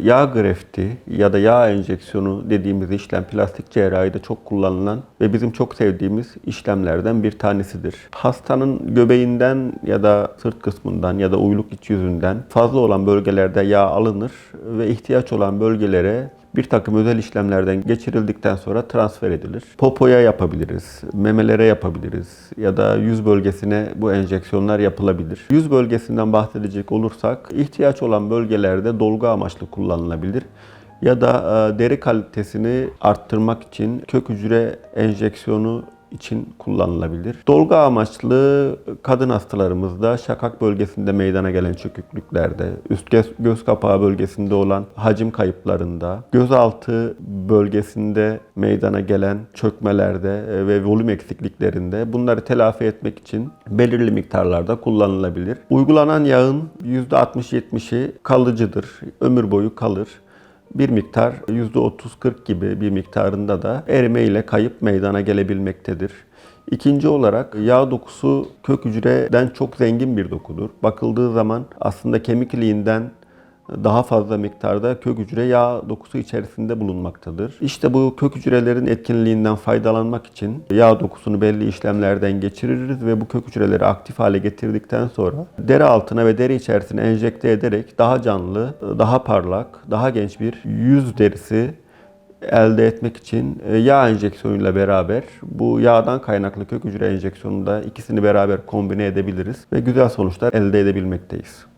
Yağ grefti ya da yağ enjeksiyonu dediğimiz işlem plastik cerrahide çok kullanılan ve bizim çok sevdiğimiz işlemlerden bir tanesidir. Hastanın göbeğinden ya da sırt kısmından ya da uyluk iç yüzünden fazla olan bölgelerde yağ alınır ve ihtiyaç olan bölgelere bir takım özel işlemlerden geçirildikten sonra transfer edilir. Popoya yapabiliriz, memelere yapabiliriz ya da yüz bölgesine bu enjeksiyonlar yapılabilir. Yüz bölgesinden bahsedecek olursak ihtiyaç olan bölgelerde dolgu amaçlı kullanılabilir ya da e, deri kalitesini arttırmak için kök hücre enjeksiyonu için kullanılabilir. Dolgu amaçlı kadın hastalarımızda şakak bölgesinde meydana gelen çöküklüklerde, üst göz, kapağı bölgesinde olan hacim kayıplarında, gözaltı bölgesinde meydana gelen çökmelerde e, ve volüm eksikliklerinde bunları telafi etmek için belirli miktarlarda kullanılabilir. Uygulanan yağın %60-70'i kalıcıdır, ömür boyu kalır bir miktar %30-40 gibi bir miktarında da erime ile kayıp meydana gelebilmektedir. İkinci olarak yağ dokusu kök hücreden çok zengin bir dokudur. Bakıldığı zaman aslında kemik iliğinden daha fazla miktarda kök hücre yağ dokusu içerisinde bulunmaktadır. İşte bu kök hücrelerin etkinliğinden faydalanmak için yağ dokusunu belli işlemlerden geçiririz ve bu kök hücreleri aktif hale getirdikten sonra deri altına ve deri içerisine enjekte ederek daha canlı, daha parlak, daha genç bir yüz derisi elde etmek için e, yağ enjeksiyonuyla beraber bu yağdan kaynaklı kök hücre enjeksiyonunda ikisini beraber kombine edebiliriz ve güzel sonuçlar elde edebilmekteyiz.